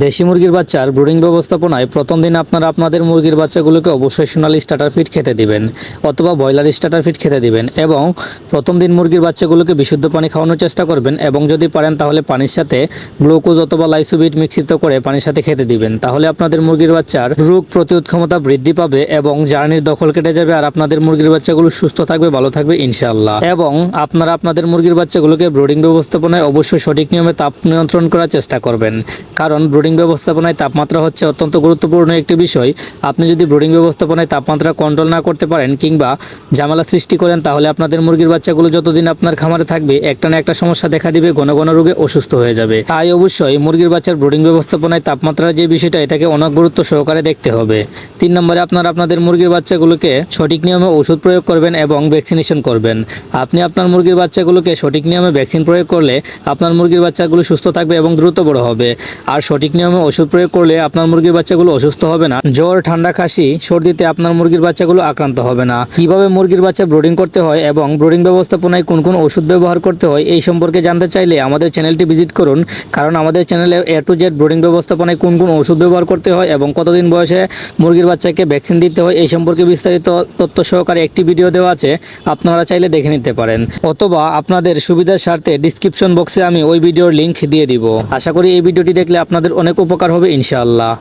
দেশি মুরগির বাচ্চার ব্রুডিং ব্যবস্থাপনায় প্রথম দিন আপনারা আপনাদের মুরগির বাচ্চাগুলোকে অবশ্যই সোনালি স্টার্টার ফিড খেতে দিবেন, অথবা ব্রয়লার স্টার্টার ফিড খেতে দিবেন এবং প্রথম দিন মুরগির বাচ্চাগুলোকে বিশুদ্ধ পানি খাওয়ানোর চেষ্টা করবেন এবং যদি পারেন তাহলে পানির সাথে গ্লুকোজ অথবা লাইসোবিট মিশ্রিত করে পানির সাথে খেতে দিবেন। তাহলে আপনাদের মুরগির বাচ্চার রোগ প্রতিরোধ ক্ষমতা বৃদ্ধি পাবে এবং জার্নির দখল কেটে যাবে আর আপনাদের মুরগির বাচ্চাগুলো সুস্থ থাকবে, ভালো থাকবে ইনশাআল্লাহ। এবং আপনারা আপনাদের মুরগির বাচ্চাগুলোকে ব্রুডিং ব্যবস্থাপনায় অবশ্যই সঠিক নিয়মে তাপ নিয়ন্ত্রণ করার চেষ্টা করবেন, কারণ ব্রুডিং ব্যবস্থাপনায় তাপমাত্রা হচ্ছে অত্যন্ত গুরুত্বপূর্ণ একটি বিষয়। আপনি যদি ব্রুডিং ব্যবস্থাপনায় তাপমাত্রা কন্ট্রোল না করতে পারেন কিংবা ঝামেলা সৃষ্টি করেন, তাহলে আপনাদের মুরগির বাচ্চাগুলো যতদিন আপনার খামারে থাকবে, একটা না একটা সমস্যা দেখা দিবে, ঘন ঘন রোগে অসুস্থ হয়ে যাবে। তাই অবশ্যই মুরগির বাচ্চার ব্রুডিং ব্যবস্থাপনায় তাপমাত্রার যে বিষয়টা, এটাকে অনেক গুরুত্ব সহকারে দেখতে হবে। তিন নম্বরে আপনার আপনাদের মুরগির বাচ্চাগুলোকে সঠিক নিয়মে ওষুধ প্রয়োগ করবেন এবং ভ্যাকসিনেশন করবেন। আপনি আপনার মুরগির বাচ্চাগুলোকে সঠিক নিয়মে ভ্যাকসিন প্রয়োগ করলে আপনার মুরগির বাচ্চাগুলো সুস্থ থাকবে এবং দ্রুত বড় হবে। আর সঠিক নিয়মে ওষুধ প্রয়োগ করলে আপনার মুরগির বাচ্চাগুলো অসুস্থ হবে না। জ্বর, ঠান্ডা, কাশি, সর্দিতে আপনার মুরগির বাচ্চাগুলো আক্রান্ত হবে না। কীভাবে মুরগির বাচ্চা ব্রোডিং করতে হয় এবং ব্রোডিং ব্যবস্থাপনায় কোন কোন ওষুধ ব্যবহার করতে হয় এই সম্পর্কে জানতে চাইলে আমাদের চ্যানেলটি ভিজিট করুন। কারণ আমাদের চ্যানেলে এ টু জেড ব্রোডিং ব্যবস্থাপনায় কোন কোন ওষুধ ব্যবহার করতে হয় এবং কতদিন বয়সে মুরগির বাচ্চাকে ভ্যাকসিন দিতে হয় এই সম্পর্কে বিস্তারিত তথ্য সহকারে একটি ভিডিও দেওয়া আছে, আপনারা চাইলে দেখে নিতে পারেন। অথবা আপনাদের সুবিধার স্বার্থে ডিসক্রিপশন বক্সে আমি ওই ভিডিওর লিঙ্ক দিয়ে দিব। আশা করি এই ভিডিওটি দেখলে আপনাদের অনেক উপকার হবে ইনশাআল্লাহ।